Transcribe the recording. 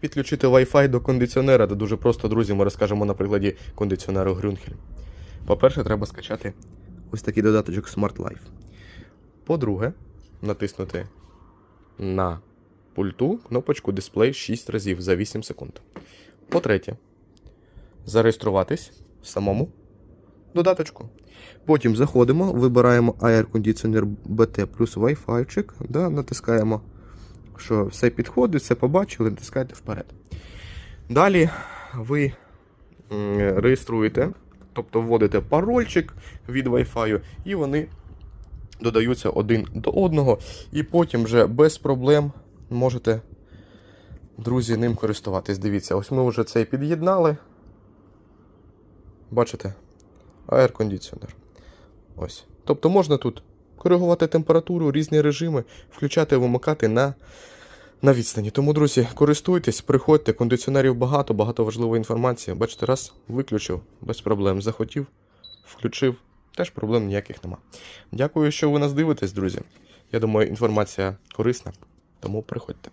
Підключити Wi-Fi до кондиціонера, це дуже просто, друзі, ми розкажемо на прикладі кондиціонеру Грюнхель. По-перше, треба скачати ось такий додаточок Smart Life. По-друге, натиснути на пульту кнопочку Display 6 разів за 8 секунд. По-третє, зареєструватись в самому додаточку. Потім заходимо, вибираємо Air Conditioner BT плюс Wi-Fi, да, натискаємо що все підходить, все побачили, натискайте вперед. Далі ви реєструєте, тобто вводите парольчик від Wi-Fi, і вони додаються один до одного, і потім вже без проблем можете, друзі, ним користуватись. Дивіться, ось ми вже цей під'єднали. Бачите? Conditioner. Ось. Тобто можна тут коригувати температуру, різні режими, включати, вимикати на, на відстані. Тому, друзі, користуйтесь, приходьте, кондиціонерів багато, багато важливої інформації. Бачите, раз виключив, без проблем. Захотів, включив, теж проблем ніяких нема. Дякую, що ви нас дивитесь, друзі. Я думаю, інформація корисна, тому приходьте.